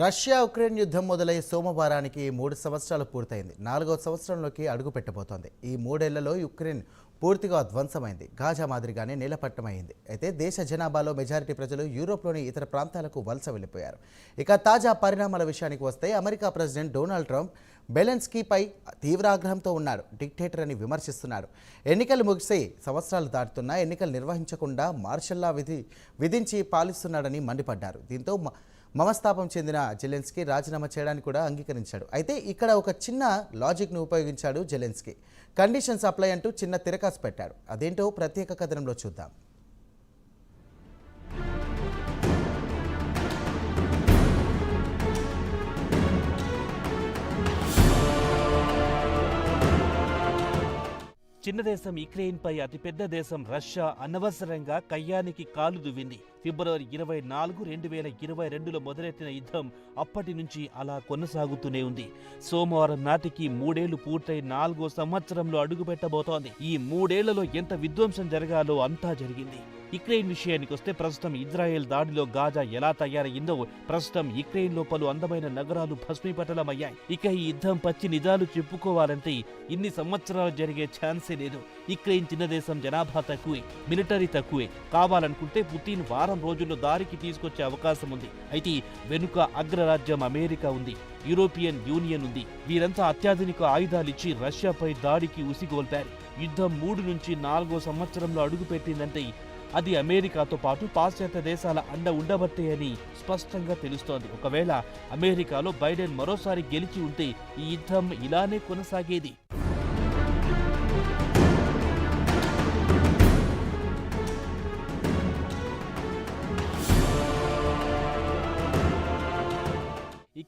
Russia Ukraine యుద్ధం మొదలై సోమవారానికి మూడు సంవత్సరాలు పూర్తయింది. నాలుగో సంవత్సరంలోకి అడుగు పెట్టబోతోంది. ఈ మూడేళ్ళలో యుక్రెయిన్ పూర్తిగా ధ్వంసమైంది. గాజా మాదిరిగానే నీలపట్టమైంది. అయితే దేశ జనాభాలో మెజారిటీ ప్రజలు యూరోప్లోని ఇతర ప్రాంతాలకు వలస వెళ్ళిపోయారు. ఇక తాజా పరిణామాల విషయానికి వస్తే అమెరికా ప్రెసిడెంట్ డొనాల్డ్ ట్రంప్ బెలెన్స్కీపై తీవ్ర ఆగ్రహంతో ఉన్నారు. డిక్టేటర్ అని విమర్శిస్తున్నారు. ఎన్నికలు ముగిసి సంవత్సరాలు దాటుతున్నా ఎన్నికలు నిర్వహించకుండా మార్షల్లా విధి విధించి పాలిస్తున్నాడని మండిపడ్డారు. దీంతో మమస్తాపం చెందిన జెలెన్స్కీ రాజీనామా చేయడానికి కూడా అంగీకరించాడు. అయితే ఇక్కడ ఒక చిన్న లాజిక్ను ఉపయోగించాడు జెలెన్స్కీ. కండిషన్స్ అప్లై అంటూ చిన్న తిరకాసు పెట్టాడు. అదేంటో ప్రత్యేక కథనంలో చూద్దాం. చిన్న దేశం యుక్రెయిన్పై అతిపెద్ద దేశం రష్యా అనవసరంగా కయ్యానికి కాలు దువ్వింది. ఫిబ్రవరి ఇరవై నాలుగు రెండు వేల ఇరవై రెండులో మొదలెట్టిన యుద్ధం అప్పటి నుంచి అలా కొనసాగుతూనే ఉంది. సోమవారం నాటికి మూడేళ్ళు పూర్తయి నాలుగో సంవత్సరంలో అడుగుపెట్టబోతోంది. ఈ మూడేళ్ళలో ఎంత విధ్వంసం జరగాలో అంతా జరిగింది. యుక్రెయిన్ విషయానికి వస్తే ప్రస్తుతం ఇజ్రాయెల్ దాడిలో గాజా ఎలా తయారయ్యిందో ప్రస్తుతం యుక్రెయిన్లో పలు అందమైన నగరాలు భస్మీపటలమయ్యాయి. ఇక ఈ యుద్ధం పచ్చి నిజాలు చెప్పుకోవాలంటే ఇన్ని సంవత్సరాలు జరిగే ఛాన్సే లేదు. యుక్రెయిన్ చిన్న దేశం జనాభా తక్కువే మిలిటరీ తక్కువే. కావాలనుకుంటే పుతిన్ వారం రోజుల్లో దారికి తీసుకొచ్చే అవకాశం ఉంది. అయితే వెనుక అగ్రరాజ్యం అమెరికా ఉంది. యూరోపియన్ యూనియన్ ఉంది. వీరంతా అత్యాధునిక ఆయుధాలిచ్చి రష్యాపై దాడికి ఉసిగోల్పారు. యుద్ధం మూడు నుంచి నాలుగో సంవత్సరంలో అడుగుపెట్టిందంటే అది అమెరికాతో పాటు పాశ్చాత్య దేశాల అండ ఉండబట్టే అని స్పష్టంగా తెలుస్తోంది. ఒకవేళ అమెరికాలో బైడెన్ మరోసారి గెలిచి ఉంటే ఈ యుద్ధం ఇలానే కొనసాగేది.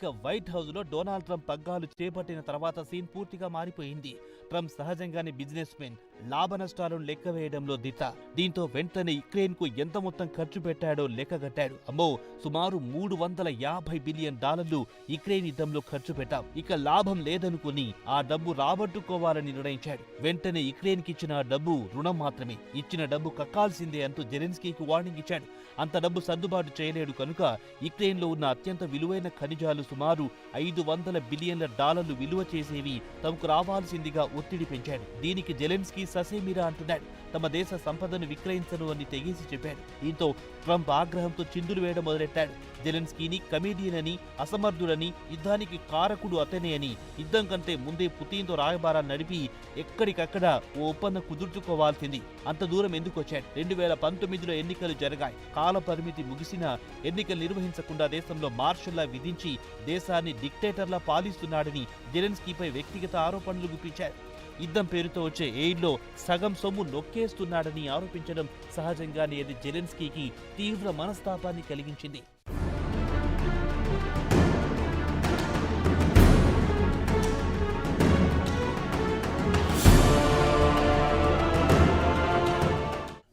ఇక వైట్ హౌస్లో డొనాల్డ్ ట్రంప్ పగ్గాలు చేపట్టిన తర్వాత సీన్ పూర్తిగా మారిపోయింది. ట్రంప్ సహజంగానే బిజినెస్ మెన్ లాభ నష్టాలను లెక్క వేయడంలో దిట్ట. దీంతో వెంటనే యుక్రెయిన్కు ఎంత మొత్తం ఖర్చు పెట్టాడో లెక్కగట్టాడు అమ్మో సుమారు మూడు వందల యాభై బిలియన్ డాలర్లు యుక్రెయిన్ యుద్ధంలో ఖర్చు పెట్టాం. ఇక లాభం లేదనుకుని ఆ డబ్బు రాబట్టుకోవాలని నిర్ణయించాడు. వెంటనే యుక్రెయిన్కి ఇచ్చిన ఆ డబ్బు రుణం మాత్రమే. ఇచ్చిన డబ్బు కక్కాల్సిందే అంటూ జెరెన్స్కీకి వార్నింగ్ ఇచ్చాడు. అంత డబ్బు సర్దుబాటు చేయలేడు కనుక యుక్రెయిన్లో ఉన్న అత్యంత విలువైన ఖనిజాలు సుమారు ఐదు వందల బిలియన్ల డాలర్లు విలువ చేసేవి తమకు రావాల్సిందిగా ఒత్తిడి పెంచాడు. దీనికి జెలెన్స్కీ ససేమిరా అంటున్నాడు. తమ దేశ సంపదను విక్రయించను అని తెగేసి చెప్పాడు. దీంతో ట్రంప్ ఆగ్రహంతో చిందులు వేయడం మొదలెట్టాడు. జెలెన్స్కీని కమేడియన్ అని అసమర్థుడని యుద్ధానికి కారకుడు అతనే అని యుద్ధం కంటే ముందే పుతిన్తో రాయబారాలు నడిపి ఎక్కడికక్కడ ఓ ఒప్పందం కుదుర్చుకోవాల్సింది. అంత దూరం ఎందుకు వచ్చాడు? రెండు వేల పంతొమ్మిదిలో ఎన్నికలు జరిగాయి. కాల పరిమితి ముగిసినా ఎన్నికలు నిర్వహించకుండా దేశంలో మార్షల్లా విధించి దేశాన్ని డిక్టేటర్లా పాలిస్తున్నాడని జెలెన్స్కీపై వ్యక్తిగత ఆరోపణలు గుప్పించారు. యుద్ధం పేరుతో వచ్చే ఎయిడ్లో సగం సొమ్ము నొక్కేస్తున్నాడని ఆరోపించడం సహజంగానే అది జెలెన్స్కీకి తీవ్ర మనస్తాపాన్ని కలిగించింది.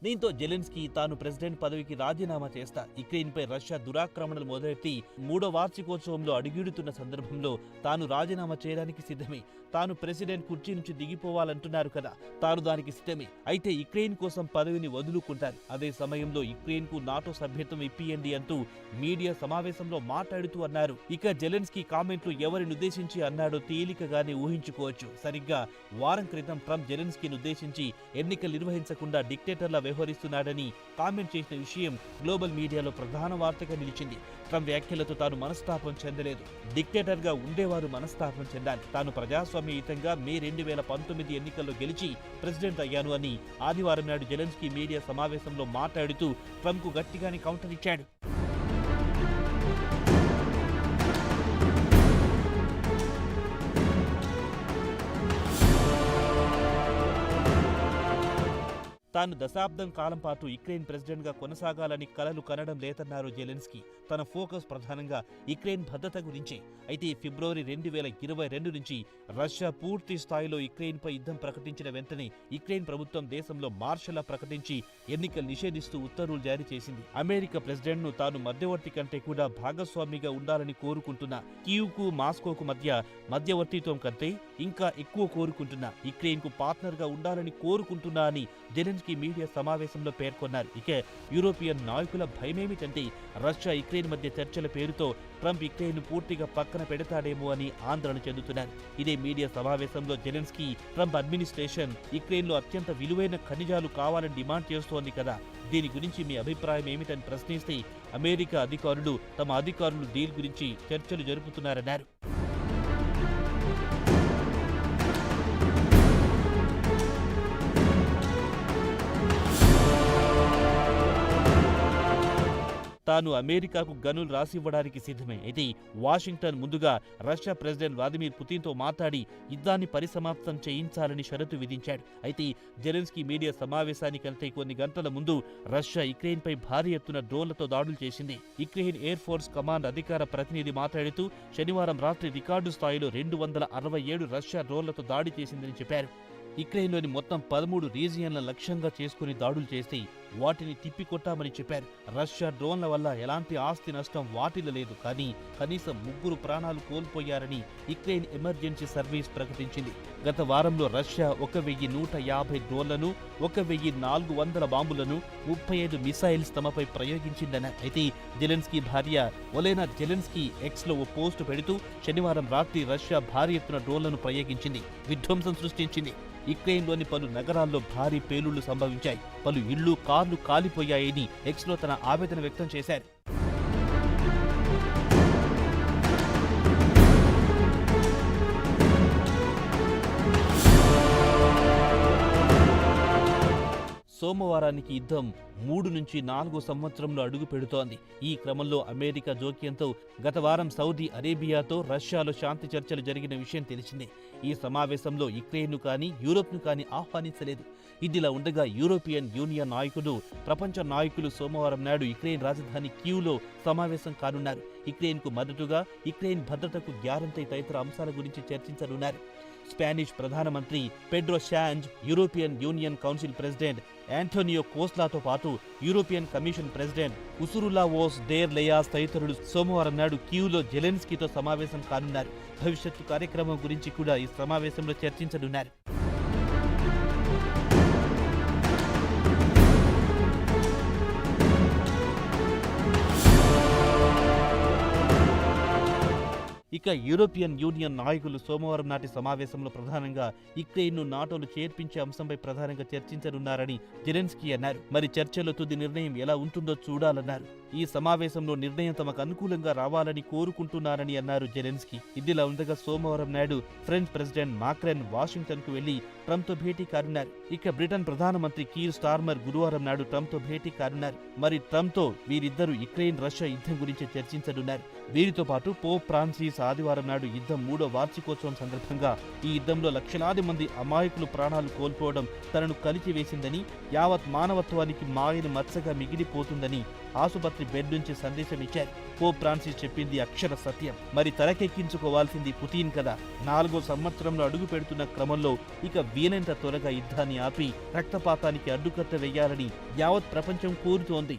దీంతో జెలెన్స్కీ తాను ప్రెసిడెంట్ పదవికి రాజీనామా చేస్తా యుక్రెయిన్పై రష్యా దురాక్రమణలు మొదలెట్టి మూడో వార్షికోత్సవంలో అడుగుడుతున్న సందర్భంలో తాను రాజీనామా చేయడానికి సిద్ధమే. తాను ప్రెసిడెంట్ కుర్చీ నుంచి దిగిపోవాలంటున్నారు కదా తాను దానికి సిద్ధమే. అయితే యుక్రెయిన్ కోసం పదవిని వదులుకుంటారు. అదే సమయంలో యుక్రెయిన్కు నాటో సభ్యత్వం ఇప్పియండి అంటూ మీడియా సమావేశంలో మాట్లాడుతూ అన్నారు. ఇక జెలెన్స్కీ కామెంట్లు ఎవరిని ఉద్దేశించి అన్నాడో తేలికగానే ఊహించుకోవచ్చు. సరిగ్గా వారం క్రితం ట్రంప్ జెలెన్స్కీని ఉద్దేశించి ఎన్నికలు నిర్వహించకుండా డిక్టేటర్ల వ్యవహరిస్తున్నాడని కామెంట్ చేసిన విషయం గ్లోబల్ మీడియాలో ప్రధాన వార్తగా నిలిచింది. ట్రంప్ వ్యాఖ్యలతో తాను మనస్తాపం చెందలేదు. డిక్టేటర్గా ఉండేవారు మనస్తాపం చెందాలి. తాను ప్రజాస్వామ్యయుతంగా మే రెండు వేల పంతొమ్మిది ఎన్నికల్లో గెలిచి ప్రెసిడెంట్ అయ్యాను అని ఆదివారం నాడు జెలెన్స్కీ మీడియా సమావేశంలో మాట్లాడుతూ ట్రంప్కు గట్టిగానే కౌంటర్ ఇచ్చాడు. తాను దశాబ్దం కాలం పాటు యుక్రెయిన్ ప్రెసిడెంట్గా కొనసాగాలని కలలు కనడం లేదన్నారు జెలెన్స్కీ. తన ఫోకస్ ప్రధానంగా యుక్రెయిన్ భద్రత గురించే. అయితే ఫిబ్రవరి రెండు వేల ఇరవై రెండు నుంచి రష్యా పూర్తి స్థాయిలో యుక్రెయిన్పై యుద్ధం ప్రకటించిన వెంటనే యుక్రెయిన్ ప్రభుత్వం దేశంలో మార్షల్లా ప్రకటించి ఎన్నికలు నిషేధిస్తూ ఉత్తర్వులు జారీ చేసింది. అమెరికా ప్రెసిడెంట్ను తాను మధ్యవర్తి కంటే కూడా భాగస్వామిగా ఉండాలని కోరుకుంటున్న కీవ్కు మాస్కోకు మధ్య మధ్యవర్తిత్వం కంటే ఇంకా ఎక్కువ కోరుకుంటున్నా యుక్రెయిన్కు పార్ట్నర్గా ఉండాలని కోరుకుంటున్నా అని జెలెన్స్కీ జెలెన్స్కీ మీడియా సమావేశంలో పేర్కొన్నారు. ఇక యూరోపియన్ నాయకుల భయమేమిటంటే రష్యా యుక్రెయిన్ మధ్య చర్చల పేరుతో ట్రంప్ యుక్రెయిన్ పూర్తిగా పక్కన పెడతాడేమో అని ఆందోళన చెందుతున్నారు. ఇదే మీడియా సమావేశంలో జెలెన్స్కీ ట్రంప్ అడ్మినిస్ట్రేషన్ యుక్రెయిన్లో అత్యంత విలువైన ఖనిజాలు కావాలని డిమాండ్ చేస్తోంది కదా? దీని గురించి మీ అభిప్రాయం ఏమిటని ప్రశ్నిస్తే అమెరికా అధికారులు తమ అధికారులు డీల్ గురించి చర్చలు జరుపుతున్నారన్నారు. తాను అమెరికాకు గనులు రాసివ్వడానికి సిద్ధమే. అయితే వాషింగ్టన్ ముందుగా రష్యా ప్రెసిడెంట్ వ్లాదిమిర్ పుతిన్తో మాట్లాడి యుద్ధాన్ని పరిసమాప్తం చేయించాలని షరతు విధించాడు. అయితే జెలెన్స్కీ మీడియా సమావేశానికంటే కొన్ని గంటల ముందు రష్యా యుక్రెయిన్పై భారీ ఎత్తున డ్రోన్లతో దాడులు చేసింది. యుక్రెయిన్ ఎయిర్ ఫోర్స్ కమాండ్ అధికార ప్రతినిధి మాట్లాడుతూ శనివారం రాత్రి రికార్డు స్థాయిలో రెండు వందల అరవై ఏడు రష్యా డ్రోన్లతో దాడి చేసిందని చెప్పారు. యుక్రెయిన్లోని మొత్తం పదమూడు రీజియన్ల లక్ష్యంగా చేసుకుని దాడులు చేసి వాటిని తిప్పికొట్టామని చెప్పారు. రష్యా డ్రోన్ల వల్ల ఎలాంటి ఆస్తి నష్టం వాటిలో లేదు. కానీ కనీసం ముగ్గురు ప్రాణాలు కోల్పోయారని యుక్రెయిన్ ఎమర్జెన్సీ సర్వీస్ ప్రకటించింది. గత వారంలో రష్యా ఒక వెయ్యి నూట యాభై డ్రోన్లను ఒక వెయ్యి నాలుగు వందల బాంబులను ముప్పై ఐదు మిసైల్స్ తమపై ప్రయోగించిందన్న. అయితే జెలెన్స్కీ భార్య ఒలేనా జెలెన్స్కీ ఎక్స్లో ఓ పోస్టు పెడుతూ శనివారం రాత్రి రష్యా భారీ ఎత్తున డ్రోన్లను ప్రయోగించింది. విధ్వంసం సృష్టించింది. యుక్రెయిన్లోని పలు నగరాల్లో భారీ పేలుళ్ళు సంభవించాయి. పలు ఇళ్ళు కార్లు కాలిపోయాయని ఎక్స్లో తన ఆవేదన వ్యక్తం చేశారు. సోమవారానికి యుద్ధం మూడు నుంచి నాలుగు సంవత్సరంలో అడుగు పెడుతోంది. ఈ క్రమంలో అమెరికా జోక్యంతో గత వారం సౌదీ అరేబియాతో రష్యాలో శాంతి చర్చలు జరిగిన విషయం తెలిసిందే. ఈ సమావేశంలో యుక్రెయిన్ను కానీ యూరోప్ను కానీ ఆహ్వానించలేదు. ఇదిలా ఉండగా యూరోపియన్ యూనియన్ నాయకులు ప్రపంచ నాయకులు సోమవారం నాడు యుక్రెయిన్ రాజధాని క్యూలో సమావేశం కానున్నారు. యుక్రెయిన్కు మద్దతుగా యుక్రెయిన్ భద్రతకు గ్యారంటీ తదితర అంశాల గురించి చర్చించనున్నారు. స్పానిష్ ప్రధానమంత్రి Pedro Sanchez European Union Council president Antonio కోస్లాతో పాటు యూరోపియన్ కమిషన్ ప్రెసిడెంట్ ఉసురులా ఓస్ డేర్ లేయాస్ తదితరులు సోమవారం నాడు క్యూలో జెలెన్స్కీతో సమావేశం కానున్నారు. భవిష్యత్తు కార్యక్రమం గురించి కూడా ఈ సమావేశంలో చర్చించనున్నారు. ఇక యూరోపియన్ యూనియన్ నాయకులు సోమవారం నాటి సమావేశంలో ప్రధానంగా యుక్రెయిన్ను నాటోలు చేర్పించే అంశంపై ప్రధానంగా చర్చించనున్నారని జెలెన్స్కీ అన్నారు. మరి చర్చలో తుది నిర్ణయం ఎలా ఉంటుందో చూడాలన్నారు. ఈ సమావేశంలో నిర్ణయం తమకు అనుకూలంగా రావాలని కోరుకుంటున్నారని అన్నారు జెలెన్స్కీ. ఇదిలా ఉండగా సోమవారం నాడు ఫ్రెంచ్ ప్రెసిడెంట్ మాక్రెన్ వాషింగ్టన్కు వెళ్ళి ట్రంప్తో భేటీ కానున్నారు. ఇక బ్రిటన్ ప్రధానమంత్రి కీర్ స్టార్మర్ గురువారం నాడు ట్రంప్తో భేటీ కానున్నారు. మరి ట్రంప్తో వీరిద్దరూ యుక్రెయిన్ రష్యా యుద్ధం గురించి చర్చించనున్నారు. వీరితో పాటు పోప్ ఫ్రాన్సిస్ ఆదివారం నాడు యుద్ధం మూడో వార్షికోత్సవం సందర్భంగా ఈ యుద్ధంలో లక్షలాది మంది అమాయకులు ప్రాణాలు కోల్పోవడం తనను కలిచివేసిందని యావత్ మానవత్వానికి మాయను మచ్చగా మిగిలిపోతుందని ఆసుపత్రి బెడ్ నుంచి సందేశం ఇచ్చారు. పోప్ ఫ్రాన్సిస్ చెప్పింది అక్షర సత్యం. మరి తలకెక్కించుకోవాల్సింది పుతిన్ కదా. నాలుగో సంవత్సరంలో అడుగు పెడుతున్న క్రమంలో ఇక వీలైనంత త్వరగా యుద్ధాన్ని ఆపి రక్తపాతానికి అడ్డుకట్ట వేయాలని యావత్ ప్రపంచం కోరుతోంది.